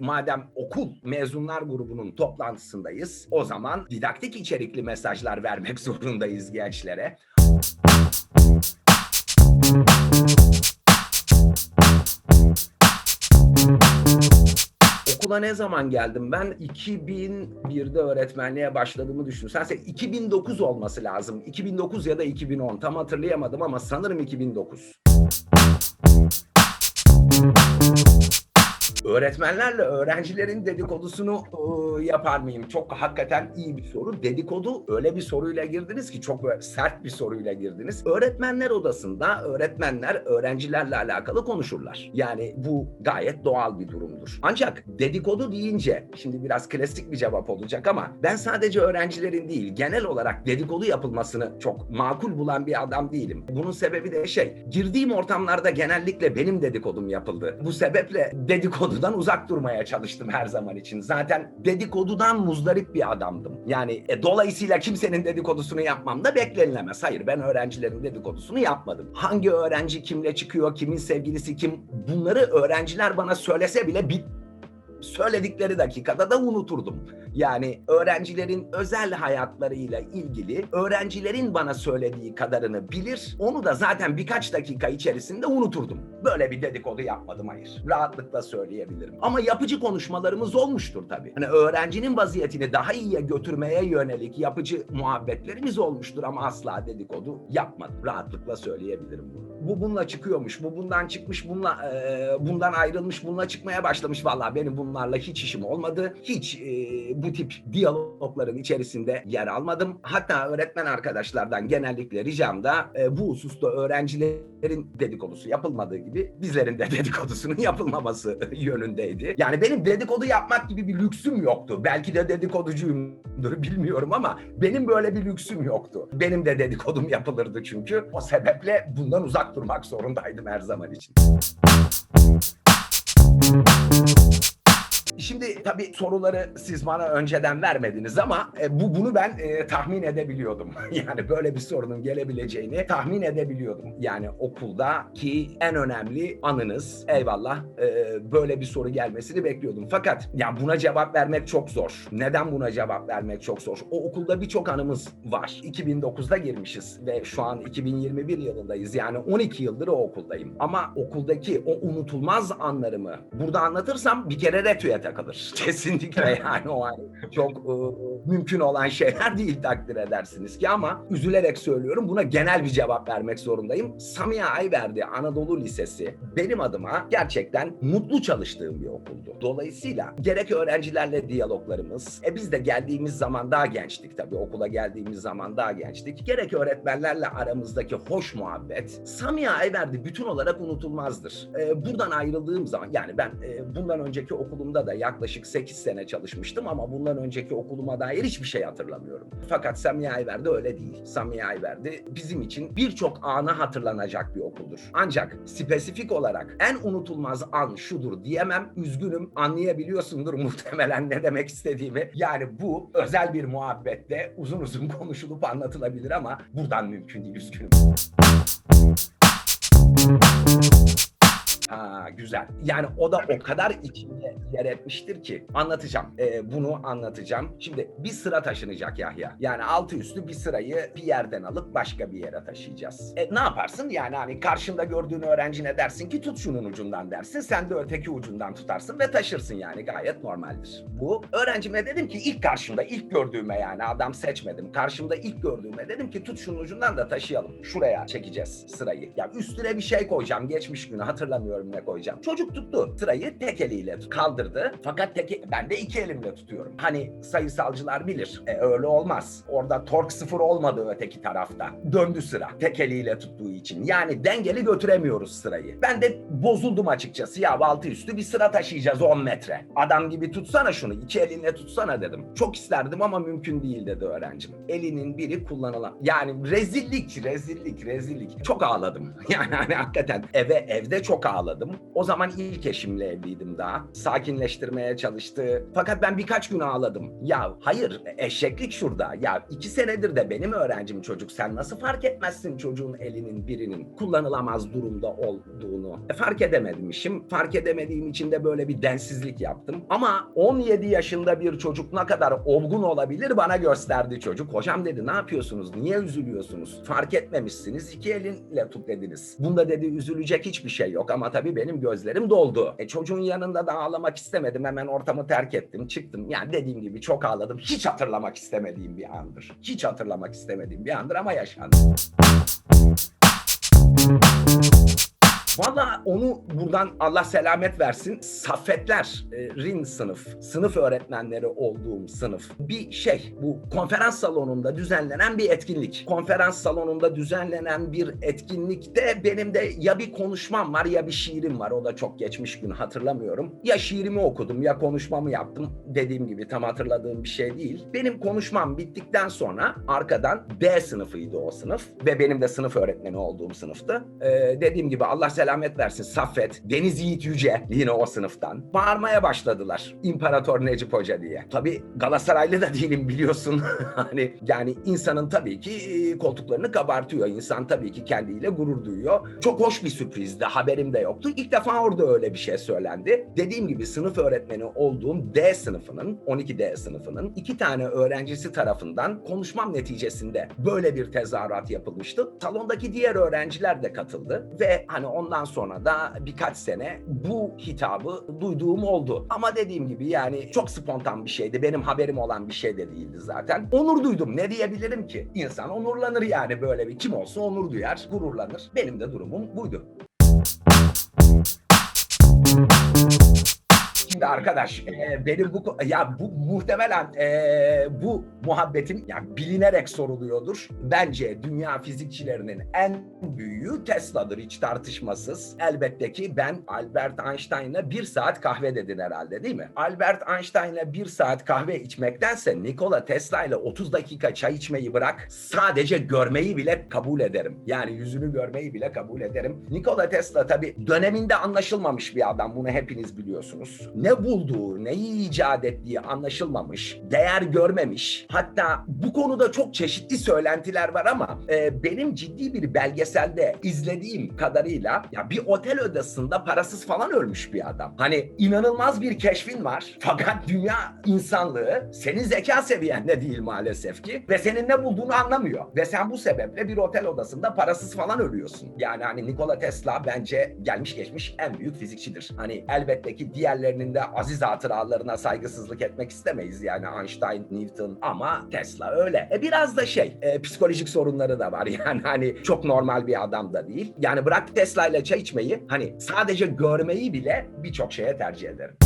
Madem okul mezunlar grubunun toplantısındayız, o zaman didaktik içerikli mesajlar vermek zorundayız gençlere. Okula ne zaman geldim? Ben 2001'de öğretmenliğe başladığımı düşün. Sen 2009 olması lazım. 2009 ya da 2010 tam hatırlayamadım ama sanırım 2009. Öğretmenlerle öğrencilerin dedikodusunu ıı, yapar mıyım? Çok hakikaten iyi bir soru. Dedikodu öyle bir soruyla girdiniz ki çok sert bir soruyla girdiniz. Öğretmenler odasında öğretmenler öğrencilerle alakalı konuşurlar. Yani bu gayet doğal bir durumdur. Ancak dedikodu deyince şimdi biraz klasik bir cevap olacak ama ben sadece öğrencilerin değil genel olarak dedikodu yapılmasını çok makul bulan bir adam değilim. Bunun sebebi de şey girdiğim ortamlarda genellikle benim dedikodum yapıldı. Bu sebeple dedikodudan uzak durmaya çalıştım her zaman için. Zaten dedikodudan muzdarip bir adamdım. Yani e, dolayısıyla kimsenin dedikodusunu yapmam da beklenilemez. Hayır ben öğrencilerin dedikodusunu yapmadım. Hangi öğrenci kimle çıkıyor, kimin sevgilisi kim bunları öğrenciler bana söylese bile bir söyledikleri dakikada da unuturdum. Yani öğrencilerin özel hayatlarıyla ilgili öğrencilerin bana söylediği kadarını bilir. Onu da zaten birkaç dakika içerisinde unuturdum. Böyle bir dedikodu yapmadım hayır. Rahatlıkla söyleyebilirim. Ama yapıcı konuşmalarımız olmuştur tabii. Hani öğrencinin vaziyetini daha iyiye götürmeye yönelik yapıcı muhabbetlerimiz olmuştur ama asla dedikodu yapmadım. Rahatlıkla söyleyebilirim bunu. Bu bununla çıkıyormuş, bu bundan çıkmış, bununla eee, bundan ayrılmış, bununla çıkmaya başlamış. Vallahi benim bunlarla hiç işim olmadı. Hiç eee, bu tip diyalogların içerisinde yer almadım. Hatta öğretmen arkadaşlardan genellikle ricam da eee, bu hususta öğrencilerin dedikodusu yapılmadığı gibi bizlerin de dedikodusunun yapılmaması yönündeydi. Yani benim dedikodu yapmak gibi bir lüksüm yoktu. Belki de dedikoducuyumdur bilmiyorum ama benim böyle bir lüksüm yoktu. Benim de dedikodum yapılırdı çünkü. O sebeple bundan uzak durmak zorundaydım her zaman için. Şimdi tabii soruları siz bana önceden vermediniz ama e, bu bunu ben e, tahmin edebiliyordum. Yani böyle bir sorunun gelebileceğini tahmin edebiliyordum. Yani okuldaki en önemli anınız eyvallah e, böyle bir soru gelmesini bekliyordum. Fakat ya buna cevap vermek çok zor. Neden buna cevap vermek çok zor? O okulda birçok anımız var. 2009'da girmişiz ve şu an 2021 yılındayız. Yani 12 yıldır o okuldayım. Ama okuldaki o unutulmaz anlarımı burada anlatırsam bir kere takılır. Kesinlikle yani o an çok e, mümkün olan şeyler değil takdir edersiniz ki ama üzülerek söylüyorum buna genel bir cevap vermek zorundayım. Samiha Ayverdi Anadolu Lisesi benim adıma gerçekten mutlu çalıştığım bir okuldu. Dolayısıyla gerek öğrencilerle diyaloglarımız, e biz de geldiğimiz zaman daha gençtik tabii okula geldiğimiz zaman daha gençtik. Gerek öğretmenlerle aramızdaki hoş muhabbet Samiha Ayverdi bütün olarak unutulmazdır. E, buradan ayrıldığım zaman yani ben e, bundan önceki okulumda da yaklaşık 8 sene çalışmıştım ama bundan önceki okuluma dair hiçbir şey hatırlamıyorum. Fakat Samiha Ayverdi öyle değil. Samiha Ayverdi bizim için birçok anı hatırlanacak bir okuldur. Ancak spesifik olarak en unutulmaz an şudur diyemem. Üzgünüm anlayabiliyorsundur muhtemelen ne demek istediğimi. Yani bu özel bir muhabbette uzun uzun konuşulup anlatılabilir ama buradan mümkün değil üzgünüm. Ha güzel. Yani o da o kadar içinde yer etmiştir ki anlatacağım. Ee, bunu anlatacağım. Şimdi bir sıra taşınacak Yahya. Yani altı üstü bir sırayı bir yerden alıp başka bir yere taşıyacağız. E, ne yaparsın? Yani hani karşında gördüğün öğrencine dersin ki tut şunun ucundan dersin. Sen de öteki ucundan tutarsın ve taşırsın yani gayet normaldir. Bu öğrencime dedim ki ilk karşımda ilk gördüğüme yani adam seçmedim. Karşımda ilk gördüğüme dedim ki tut şunun ucundan da taşıyalım. Şuraya çekeceğiz sırayı. Ya üstüne bir şey koyacağım. Geçmiş günü hatırlamıyorum ne koyacağım. Çocuk tuttu. Sırayı tek eliyle kaldırdı. Fakat tek ben de iki elimle tutuyorum. Hani sayısalcılar bilir. E, öyle olmaz. Orada tork sıfır olmadı öteki tarafta. Döndü sıra. Tek eliyle tuttuğu için. Yani dengeli götüremiyoruz sırayı. Ben de bozuldum açıkçası. Ya altı üstü bir sıra taşıyacağız 10 metre. Adam gibi tutsana şunu. iki elinle tutsana dedim. Çok isterdim ama mümkün değil dedi öğrencim. Elinin biri kullanılan. Yani rezillik, rezillik, rezillik. Çok ağladım. Yani hani hakikaten eve evde çok ağladım. Ağladım. O zaman ilk eşimle evliydim daha. Sakinleştirmeye çalıştı. Fakat ben birkaç gün ağladım. Ya hayır eşeklik şurada. Ya iki senedir de benim öğrencim çocuk. Sen nasıl fark etmezsin çocuğun elinin birinin kullanılamaz durumda olduğunu? E, fark edemedim işim. Fark edemediğim için de böyle bir densizlik yaptım. Ama 17 yaşında bir çocuk ne kadar olgun olabilir bana gösterdi çocuk. Hocam dedi ne yapıyorsunuz? Niye üzülüyorsunuz? Fark etmemişsiniz. iki elinle tut dediniz. Bunda dedi üzülecek hiçbir şey yok ama tabii benim gözlerim doldu. E, çocuğun yanında da ağlamak istemedim. Hemen ortamı terk ettim. Çıktım. Yani dediğim gibi çok ağladım. Hiç hatırlamak istemediğim bir andır. Hiç hatırlamak istemediğim bir andır ama yaşandı. Valla onu buradan Allah selamet versin. Saffetler'in sınıf, sınıf öğretmenleri olduğum sınıf. Bir şey, bu konferans salonunda düzenlenen bir etkinlik. Konferans salonunda düzenlenen bir etkinlikte benim de ya bir konuşmam var ya bir şiirim var. O da çok geçmiş gün hatırlamıyorum. Ya şiirimi okudum ya konuşmamı yaptım. Dediğim gibi tam hatırladığım bir şey değil. Benim konuşmam bittikten sonra arkadan D sınıfıydı o sınıf ve benim de sınıf öğretmeni olduğum sınıftı. Ee, dediğim gibi Allah selamet versin Saffet, Deniz Yiğit Yüce yine o sınıftan. Bağırmaya başladılar İmparator Necip Hoca diye. Tabii Galatasaraylı da değilim biliyorsun. hani yani insanın tabii ki e, koltuklarını kabartıyor. İnsan tabii ki kendiyle gurur duyuyor. Çok hoş bir sürprizdi. Haberim de yoktu. İlk defa orada öyle bir şey söylendi. Dediğim gibi sınıf öğretmeni olduğum D sınıfının, 12D sınıfının iki tane öğrencisi tarafından konuşmam neticesinde böyle bir tezahürat yapılmıştı. Salondaki diğer öğrenciler de katıldı ve hani ondan sonra da birkaç sene bu hitabı duyduğum oldu. Ama dediğim gibi yani çok spontan bir şeydi. Benim haberim olan bir şey de değildi zaten. Onur duydum. Ne diyebilirim ki? İnsan onurlanır yani böyle bir kim olsa onur duyar, gururlanır. Benim de durumum buydu. Şimdi arkadaş e, benim bu ya bu muhtemelen e, bu muhabbetim ya bilinerek soruluyordur. Bence dünya fizikçilerinin en büyüğü Tesla'dır hiç tartışmasız. Elbette ki ben Albert Einstein'la bir saat kahve dedin herhalde değil mi? Albert Einstein'la bir saat kahve içmektense Nikola Tesla ile 30 dakika çay içmeyi bırak sadece görmeyi bile kabul ederim. Yani yüzünü görmeyi bile kabul ederim. Nikola Tesla tabii döneminde anlaşılmamış bir adam bunu hepiniz biliyorsunuz ne bulduğu, neyi icat ettiği anlaşılmamış, değer görmemiş. Hatta bu konuda çok çeşitli söylentiler var ama e, benim ciddi bir belgeselde izlediğim kadarıyla ya bir otel odasında parasız falan ölmüş bir adam. Hani inanılmaz bir keşfin var fakat dünya insanlığı senin zeka seviyende değil maalesef ki ve senin ne bulduğunu anlamıyor. Ve sen bu sebeple bir otel odasında parasız falan ölüyorsun. Yani hani Nikola Tesla bence gelmiş geçmiş en büyük fizikçidir. Hani elbette ki diğerlerinin de aziz hatıralarına saygısızlık etmek istemeyiz yani Einstein, Newton ama Tesla öyle. E biraz da şey e, psikolojik sorunları da var yani hani çok normal bir adam da değil. Yani bırak Tesla ile çay içmeyi hani sadece görmeyi bile birçok şeye tercih ederim.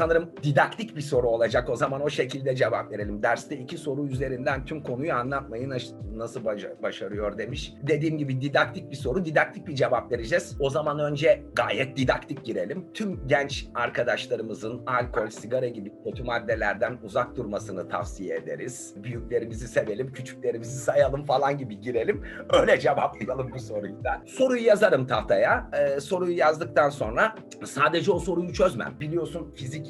Sanırım didaktik bir soru olacak. O zaman o şekilde cevap verelim. Derste iki soru üzerinden tüm konuyu anlatmayı nas- nasıl başarıyor demiş. Dediğim gibi didaktik bir soru, didaktik bir cevap vereceğiz. O zaman önce gayet didaktik girelim. Tüm genç arkadaşlarımızın alkol, sigara gibi kötü maddelerden uzak durmasını tavsiye ederiz. Büyüklerimizi sevelim, küçüklerimizi sayalım falan gibi girelim. Öyle cevaplayalım bu soruyu da. Soruyu yazarım tahtaya. Ee, soruyu yazdıktan sonra sadece o soruyu çözmem. Biliyorsun fizik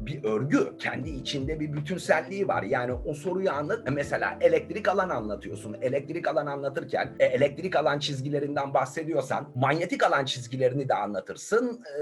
bir örgü. Kendi içinde bir bütünselliği var. Yani o soruyu anlat. Mesela elektrik alan anlatıyorsun. Elektrik alan anlatırken e, elektrik alan çizgilerinden bahsediyorsan manyetik alan çizgilerini de anlatırsın. E,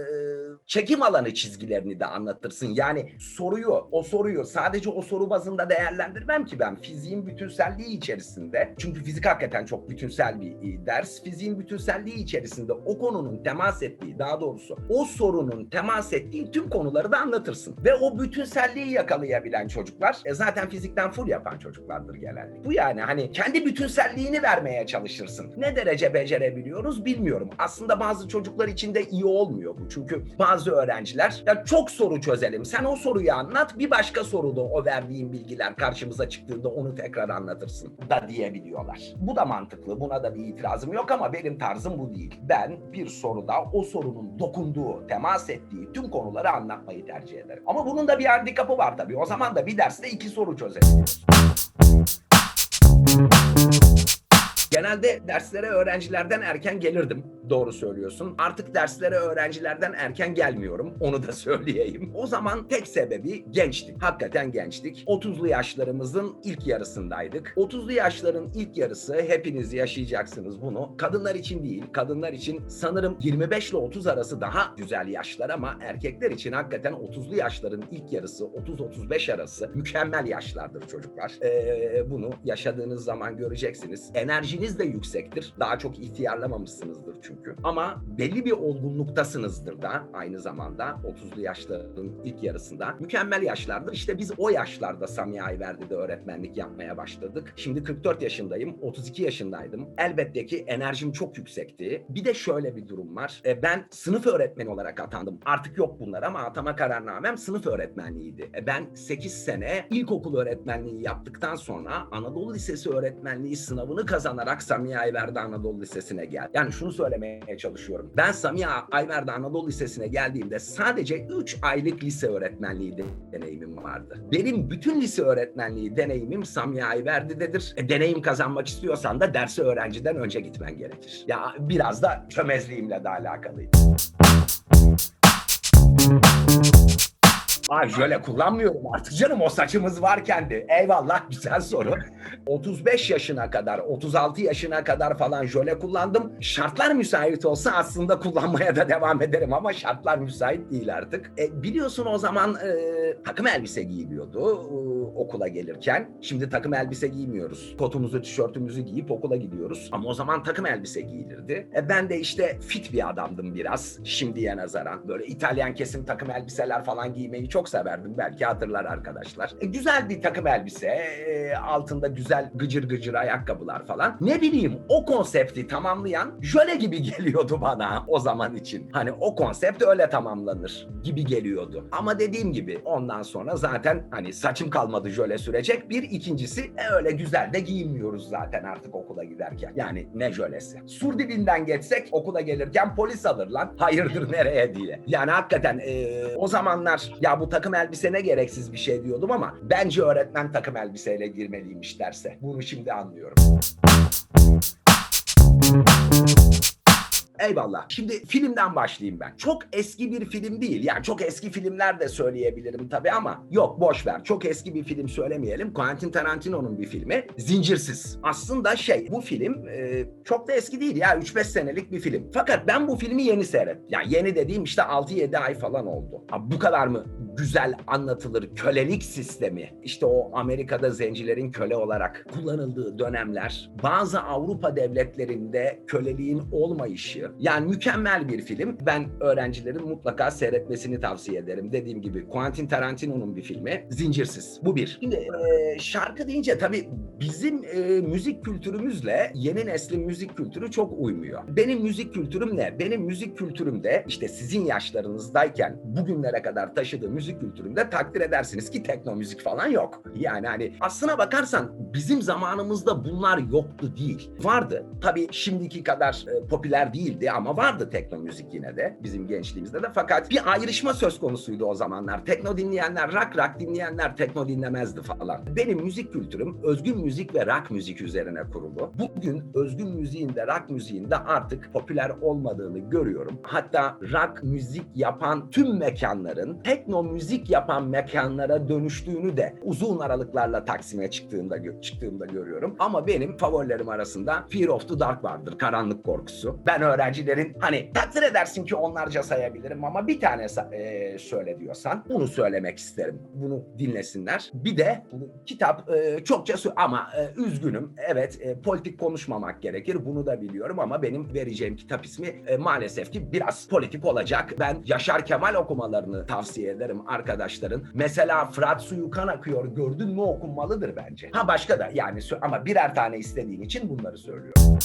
çekim alanı çizgilerini de anlatırsın. Yani soruyu, o soruyu sadece o soru bazında değerlendirmem ki ben. Fiziğin bütünselliği içerisinde. Çünkü fizik hakikaten çok bütünsel bir e, ders. Fiziğin bütünselliği içerisinde o konunun temas ettiği, daha doğrusu o sorunun temas ettiği tüm konuları da anlatırsın. Ve o bütünselliği yakalayabilen çocuklar e, zaten fizikten full yapan çocuklardır genellikle. Bu yani hani kendi bütünselliğini vermeye çalışırsın. Ne derece becerebiliyoruz bilmiyorum. Aslında bazı çocuklar için de iyi olmuyor bu. Çünkü bazı öğrenciler ya çok soru çözelim. Sen o soruyu anlat. Bir başka soruda o verdiğin bilgiler karşımıza çıktığında onu tekrar anlatırsın da diyebiliyorlar. Bu da mantıklı. Buna da bir itirazım yok ama benim tarzım bu değil. Ben bir soruda o sorunun dokunduğu, temas ettiği tüm konuları anlatmayı tercih ederim. Ama bunun da bir handikapı var tabii. O zaman da bir derste iki soru çözebiliyoruz. Genelde derslere öğrencilerden erken gelirdim. Doğru söylüyorsun. Artık derslere öğrencilerden erken gelmiyorum. Onu da söyleyeyim. O zaman tek sebebi gençtik. Hakikaten gençtik. 30'lu yaşlarımızın ilk yarısındaydık. 30'lu yaşların ilk yarısı hepiniz yaşayacaksınız bunu. Kadınlar için değil. Kadınlar için sanırım 25 ile 30 arası daha güzel yaşlar ama erkekler için hakikaten 30'lu yaşların ilk yarısı 30-35 arası mükemmel yaşlardır çocuklar. Ee, bunu yaşadığınız zaman göreceksiniz. Enerjiniz de yüksektir. Daha çok ihtiyarlamamışsınızdır çünkü. Ama belli bir olgunluktasınızdır da aynı zamanda 30'lu yaşların ilk yarısında. Mükemmel yaşlardır. İşte biz o yaşlarda Samiha Ayverdi'de öğretmenlik yapmaya başladık. Şimdi 44 yaşındayım. 32 yaşındaydım. Elbette ki enerjim çok yüksekti. Bir de şöyle bir durum var. E, ben sınıf öğretmeni olarak atandım. Artık yok bunlar ama atama kararnamem sınıf öğretmenliğiydi. E, ben 8 sene ilkokul öğretmenliği yaptıktan sonra Anadolu Lisesi öğretmenliği sınavını kazanarak Samiha Ayverdi Anadolu Lisesi'ne geldim. Yani şunu söylemeye çalışıyorum. Ben Samiha Ayverdi Anadolu Lisesi'ne geldiğimde sadece 3 aylık lise öğretmenliği deneyimim vardı. Benim bütün lise öğretmenliği deneyimim Samiha Ayverdi'dedir. E, deneyim kazanmak istiyorsan da derse öğrenciden önce gitmen gerekir. Ya biraz da çömezliğimle de alakalıydı. Ay jöle kullanmıyorum artık canım o saçımız varken de. Eyvallah güzel soru. 35 yaşına kadar, 36 yaşına kadar falan jöle kullandım. Şartlar müsait olsa aslında kullanmaya da devam ederim ama şartlar müsait değil artık. E, biliyorsun o zaman e, takım elbise giyiliyordu e, okula gelirken. Şimdi takım elbise giymiyoruz. Kotumuzu, tişörtümüzü giyip okula gidiyoruz. Ama o zaman takım elbise giyilirdi. E, ben de işte fit bir adamdım biraz şimdiye nazaran. Böyle İtalyan kesim takım elbiseler falan giymeyi çok severdim. Belki hatırlar arkadaşlar. E, güzel bir takım elbise, e, altında güzel gıcır gıcır ayakkabılar falan. Ne bileyim o konsepti tamamlayan jöle gibi geliyordu bana o zaman için. Hani o konsept öyle tamamlanır gibi geliyordu. Ama dediğim gibi ondan sonra zaten hani saçım kalmadı jöle sürecek. Bir ikincisi e, öyle güzel de giyinmiyoruz zaten artık okula giderken. Yani ne jölesi. Sur dibinden geçsek okula gelirken polis alır lan. Hayırdır nereye diye. Yani hakikaten e, o zamanlar ya bu takım elbise ne gereksiz bir şey diyordum ama bence öğretmen takım elbiseyle girmeliymiş derse. Bunu şimdi anlıyorum. Eyvallah. Şimdi filmden başlayayım ben. Çok eski bir film değil. Yani çok eski filmler de söyleyebilirim tabii ama yok boş ver. Çok eski bir film söylemeyelim. Quentin Tarantino'nun bir filmi. Zincirsiz. Aslında şey bu film e, çok da eski değil ya. 3-5 senelik bir film. Fakat ben bu filmi yeni seyrettim. Yani yeni dediğim işte 6-7 ay falan oldu. Ha, bu kadar mı güzel anlatılır kölelik sistemi? İşte o Amerika'da zencilerin köle olarak kullanıldığı dönemler. Bazı Avrupa devletlerinde köleliğin olmayışı, yani mükemmel bir film. Ben öğrencilerin mutlaka seyretmesini tavsiye ederim. Dediğim gibi Quentin Tarantino'nun bir filmi. Zincirsiz. Bu bir. Şimdi e, şarkı deyince tabii bizim e, müzik kültürümüzle yeni neslin müzik kültürü çok uymuyor. Benim müzik kültürüm ne? Benim müzik kültürümde işte sizin yaşlarınızdayken bugünlere kadar taşıdığı müzik kültürümde takdir edersiniz ki tekno müzik falan yok. Yani hani aslına bakarsan bizim zamanımızda bunlar yoktu değil. Vardı. Tabii şimdiki kadar e, popüler değildi ama vardı tekno müzik yine de bizim gençliğimizde de. Fakat bir ayrışma söz konusuydu o zamanlar. Tekno dinleyenler, rock rock dinleyenler tekno dinlemezdi falan. Benim müzik kültürüm özgün müzik ve rock müzik üzerine kurulu. Bugün özgün müziğin de rock müziğin de artık popüler olmadığını görüyorum. Hatta rock müzik yapan tüm mekanların tekno müzik yapan mekanlara dönüştüğünü de uzun aralıklarla Taksim'e çıktığımda çıktığımda görüyorum. Ama benim favorilerim arasında Fear of the Dark vardır. Karanlık korkusu. Ben öğrencilerin hani takdir edersin ki onlarca sayabilirim ama bir tane e, söyle diyorsan bunu söylemek isterim. Bunu dinlesinler. Bir de kitap e, çokça ama e, üzgünüm. Evet e, politik konuşmamak gerekir. Bunu da biliyorum ama benim vereceğim kitap ismi e, maalesef ki biraz politik olacak. Ben Yaşar Kemal okumalarını tavsiye ederim arkadaşların. Mesela Fırat suyu kan akıyor gördün mü okunmalıdır bence. Ha başka da yani ama birer tane istediğin için bunları söylüyorum.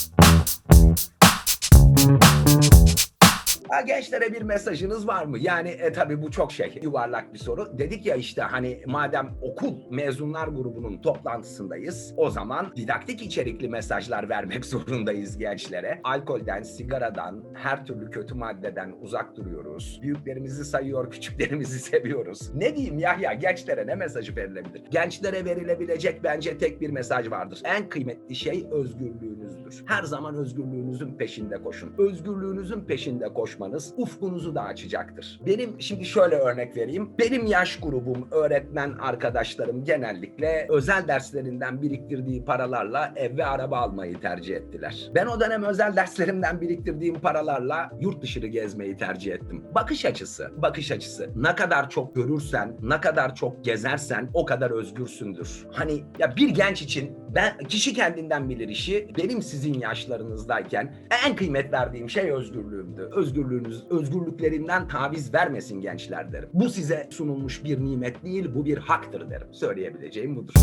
Ha, gençlere bir mesajınız var mı? Yani e, tabii bu çok şey yuvarlak bir soru. Dedik ya işte hani madem okul mezunlar grubunun toplantısındayız o zaman didaktik içerikli mesajlar vermek zorundayız gençlere. Alkolden, sigaradan, her türlü kötü maddeden uzak duruyoruz. Büyüklerimizi sayıyor, küçüklerimizi seviyoruz. Ne diyeyim Yahya gençlere ne mesajı verilebilir? Gençlere verilebilecek bence tek bir mesaj vardır. En kıymetli şey özgürlüğünüzdür. Her zaman özgürlüğünüzün peşinde koşun. Özgürlüğünüzün peşinde koşmanız ufkunuzu da açacaktır. Benim şimdi şöyle örnek vereyim. Benim yaş grubum, öğretmen arkadaşlarım genellikle özel derslerinden biriktirdiği paralarla ev ve araba almayı tercih ettiler. Ben o dönem özel derslerimden biriktirdiğim paralarla yurt dışını gezmeyi tercih ettim. Bakış açısı, bakış açısı. Ne kadar çok görürsen, ne kadar çok gezersen o kadar özgürsündür. Hani ya bir genç için ben kişi kendinden bilir işi. Benim sizin yaşlarınızdayken en kıymet verdiğim şey özgürlüğümdü. Özgürlüğünüz, özgürlüklerinden taviz vermesin gençler derim. Bu size sunulmuş bir nimet değil, bu bir haktır derim. Söyleyebileceğim budur.